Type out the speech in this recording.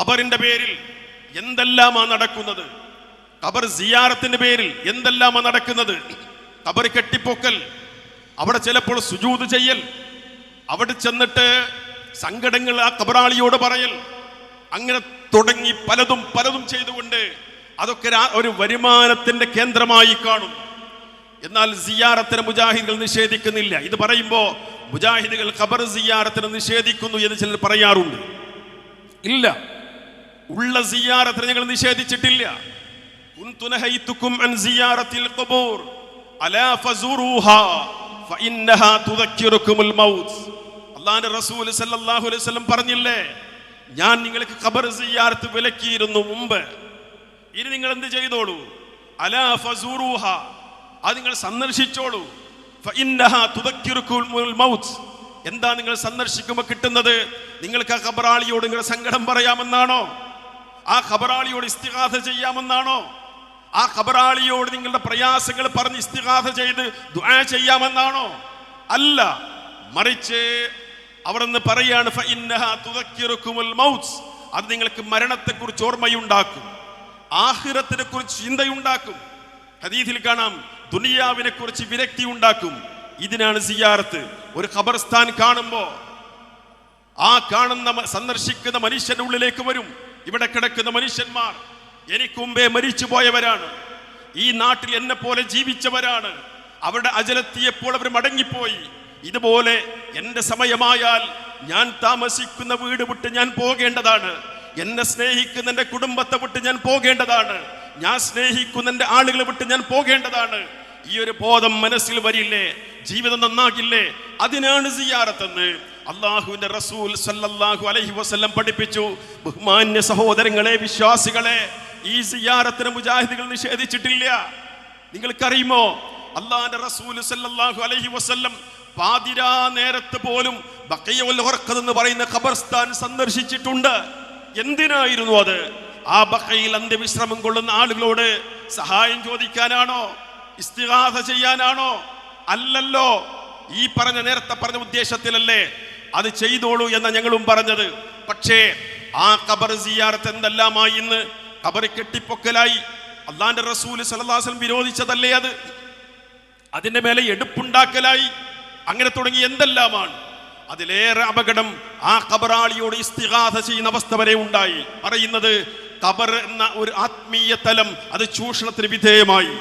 ഖബറിന്റെ പേരിൽ എന്തെല്ലാമാ നടക്കുന്നത്? ഖബർ സിയാറത്തിന്റെ പേരിൽ എന്തെല്ലാമാ നടക്കുന്നത്? ഖബർ കെട്ടിപ്പൊക്കൽ അവിടെ ചിലപ്പോൾ സുജൂത് ചെയ്യൽ അവിടെ ചെന്നിട്ട് സങ്കടങ്ങൾ ആ കബറാളിയോട് പറയൽ അങ്ങനെ തുടങ്ങി പലതും പലതും ചെയ്തുകൊണ്ട് അതൊക്കെ ഒരു വരുമാനത്തിന്റെ കേന്ദ്രമായി കാണും. എന്നാൽ സിയാറത്തിന് മുജാഹിദുകൾ നിഷേധിക്കുന്നില്ല. ഇത് പറയുമ്പോൾ മുജാഹിദുകൾ ഖബർ സിയാറത്തിന് നിഷേധിക്കുന്നു എന്ന് ചിലർ പറയാറുണ്ട്. ഇല്ല. ഉള്ള സിയാറത്തിനെ ഞങ്ങൾ നിഷേധിച്ചിട്ടില്ല. പറഞ്ഞില്ലേ ഞാൻ നിങ്ങൾക്ക് ഖബർ സിയാറത്ത് വിലക്കിയിരുന്നു മുമ്പ്. ഇനി നിങ്ങൾ എന്ത് ചെയ്തോളൂ? അലാ ഫസൂറൂഹ അത് നിങ്ങൾ സന്ദർശിച്ചോളൂ. എന്താ നിങ്ങൾ സന്ദർശിക്കുമ്പോൾ കിട്ടുന്നത്? നിങ്ങൾക്ക് ആ ഖബറാളിയോട് നിങ്ങളുടെ സങ്കടം പറയാമെന്നാണോ? ആ ഖബറാളിയോട് ഇസ്തിഹാസ ചെയ്യാമെന്നാണോ? ആ ഖബറാളിയോട് നിങ്ങളുടെ പ്രയാസങ്ങൾ പറഞ്ഞ് ഇസ്തിഹാസ ചെയ്ത് ദുആ ചെയ്യാമെന്നാണോ? അല്ല. മറിച്ച് അവിടെ നിന്ന് പറയാണ് അത് നിങ്ങൾക്ക് മരണത്തെക്കുറിച്ച് ഓർമ്മയുണ്ടാക്കും. ആഹിറത്തിനെ കുറിച്ച് ചിന്തയുണ്ടാക്കും. ഹദീസിൽ കാണാം ദുനിയാവിനെ കുറിച്ച് വിരക്തി ഉണ്ടാക്കും ഇതിനാണ് സിയാറത്ത്. ഒരു ഖബർസ്ഥാൻ കാണുമ്പോ ആ കാണുന്ന സന്ദർശിക്കുന്ന മനുഷ്യന്റെ ഉള്ളിലേക്ക് വരും. ഇവിടെ കിടക്കുന്ന മനുഷ്യന്മാർ എനിക്ക് മുമ്പേ മരിച്ചു പോയവരാണ് ഈ നാട്ടിൽ എന്നെ പോലെ ജീവിച്ചവരാണ്. അവരുടെ അജലത്തിയപ്പോൾ അവർ മടങ്ങിപ്പോയി. ഇതുപോലെ എന്റെ സമയമായാൽ ഞാൻ താമസിക്കുന്ന വീട് വിട്ട് ഞാൻ പോകേണ്ടതാണ്. എന്നെ സ്നേഹിക്കുന്ന എന്റെ കുടുംബത്തെ വിട്ട് ഞാൻ പോകേണ്ടതാണ്. ഞാൻ സ്നേഹിക്കുന്ന എന്റെ ആളുകളെ വിട്ട് ഞാൻ പോകേണ്ടതാണ്. ഈ ഒരു ബോധം മനസ്സിൽ വരില്ലേ? ജീവിതം നന്നാകില്ലേ? അതിനാണ് സിയാറത്തെന്ന് അള്ളാഹുവിന്റെ റസൂൽ സല്ലല്ലാഹു അലൈഹി വസല്ലം പഠിപ്പിച്ചു. ബഹുമാന്യ സഹോദരങ്ങളെ വിശ്വാസികളെ ഈ സിയാറത്തിന് മുജാഹിദികൾ നിഷേധിച്ചിട്ടില്ല. നിങ്ങൾക്കറിയുമോ? അള്ളാഹിന്റെ റസൂൽ സല്ലല്ലാഹു അലൈഹി വസല്ലം പാതിരാ നേരത്ത് പോലും എന്ന് പറയുന്ന ഖബർസ്ഥാൻ സന്ദർശിച്ചിട്ടുണ്ട്. എന്തിനായിരുന്നു അത്? ആ ബക്കയിൽ അന്ത്യവിശ്രമം കൊള്ളുന്ന ആളുകളോട് സഹായം ചോദിക്കാനാണോ? ഇസ്തിഹാസ ചെയ്യാനാണോ? അല്ലല്ലോ. ഈ പറഞ്ഞ നേരത്തെ പറഞ്ഞ ഉദ്ദേശത്തിലല്ലേ അത് ചെയ്തോളൂ എന്ന ഞങ്ങളും പറഞ്ഞത്. പക്ഷേ ആ ഖബർ സിയാറത്ത് എന്തെല്ലാമായി ഇന്ന് ഖബർ കെട്ടിപ്പൊക്കലായി. അള്ളാന്റെ റസൂൽ സലദാസൻ വിരോധിച്ചതല്ലേ അത്? അതിന്റെ മേലെ എടുപ്പുണ്ടാക്കലായി. അങ്ങനെ തുടങ്ങി എന്തെല്ലാമാണ്? അതിലേറെ അപകടം ആ കബറാളിയോട് ഇസ്തിഹാസ ചെയ്യുന്ന അവസ്ഥ വരെ ഉണ്ടായി. പറയുന്നത് കബർ എന്ന ഒരു ആത്മീയ തലം അത് ചൂഷണത്തിന് വിധേയമായി.